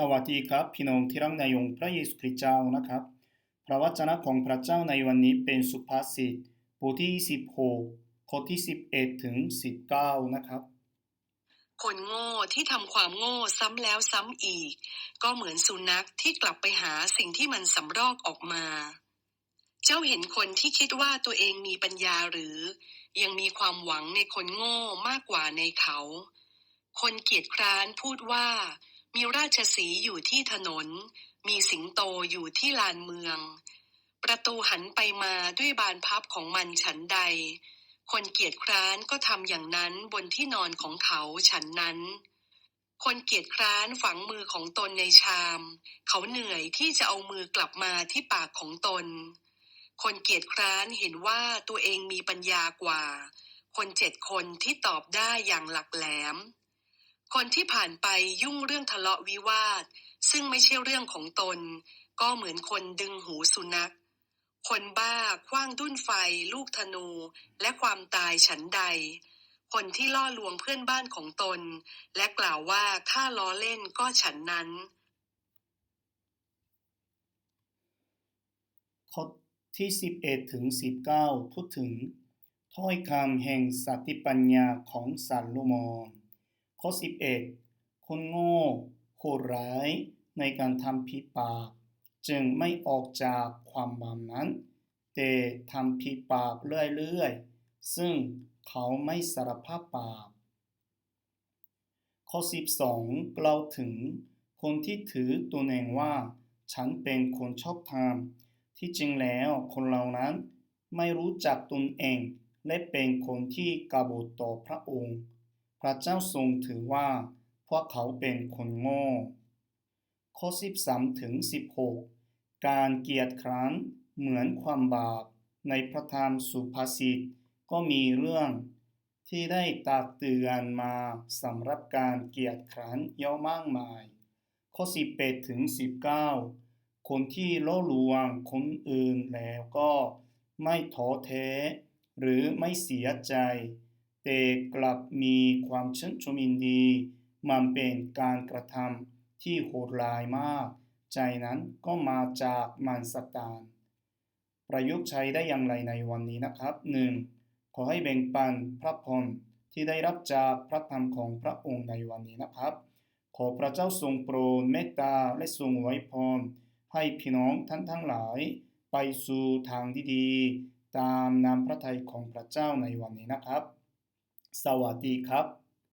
สวัสดีครับพี่น้องที่รักในองค์พระเยซูคริสต์เจ้านะครับ พระวจนะของพระเจ้าในวันนี้เป็นสุภาษิตบทที่ 16 ข้อที่ 11 ถึง 19 นะครับ คนโง่ที่ทำความโง่ซ้ำแล้วซ้ำอีก ก็เหมือนสุนัขที่กลับไปหาสิ่งที่มันสำรอกออกมา เจ้าเห็นคนที่คิดว่าตัวเองมีปัญญาหรือ ยังมีความหวังในคนโง่มากกว่าในเขา คนเกียจคร้านพูดว่า มีราชสีอยู่ที่ถนน มีสิงโตอยู่ที่ลานเมือง ประตูหันไปมาด้วยบานพับของมันฉันใด คนเกียจคร้านก็ทำอย่างนั้นบนที่นอนของเขาฉันนั้น คนเกียจคร้านฝังมือของตนในชาม เขาเหนื่อยที่จะเอามือกลับมาที่ปากของตน คนเกียจคร้านเห็นว่าตัวเองมีปัญญากว่า คนเจ็ดคนที่ตอบได้อย่างหลักแหลม คนที่ผ่านไปยุ่งเรื่องทะเลาะวิวาท ซึ่งไม่ใช่เรื่องของตน ก็เหมือนคนดึงหูสุนัข คนบ้าคว้างดุ้นไฟ ลูกธนู และความตายฉันใด คนที่ล่อลวงเพื่อนบ้านของตน และกล่าวว่าถ้าล้อเล่นก็ฉันนั้นข้อที่ 11 ถึง 19 พูดถึงถ้อยคำแห่งสติปัญญาของซาโลมอน ข้อ 11 คนโง่โหดร้ายในการทำผิดบาปจึงไม่ออกจากความบาปนั้น แต่ทำผิดบาปเรื่อยๆ ซึ่งเขาไม่สารภาพบาปข้อ 12 กล่าวถึงคนที่ถือตัวเองว่า ฉันเป็นคนชอบธรรมที่จริงแล้วคนเหล่านั้นไม่รู้จักตนเอง และเป็นคนที่กบฏต่อพระองค์ พระเจ้าทรงถือว่าพวกเขาเป็นคนโง่ ข้อ 13 ถึง 16 การเกียรติคร้านเหมือนความบาป ในพระธรรมสุภาษิตก็มีเรื่องที่ได้ตักเตือนมาสำหรับการเกียรติคร้านเยอะมากมาย ข้อ 18 ถึง 19 คนที่ล่อลวงคนอื่นแล้วก็ไม่ท้อแท้ หรือไม่เสียใจ แต่กลับมีความชื่นชมยินดี มันเป็นการกระทำที่โหดร้ายมาก ใจนั้นก็มาจากมารซาตาน ประยุกต์ใช้ได้อย่างไรในวันนี้นะครับ 1. ขอให้แบ่งปันพระพรที่ได้รับจากพระธรรมของพระองค์ในวันนี้นะครับ ขอพระเจ้าทรงโปรดเมตตาและทรงไว้พรให้พี่น้องท่านทั้งหลาย ไปสู่ทางที่ดี ตามนามพระทัยของพระเจ้าในวันนี้นะครับ สวัสดีครับ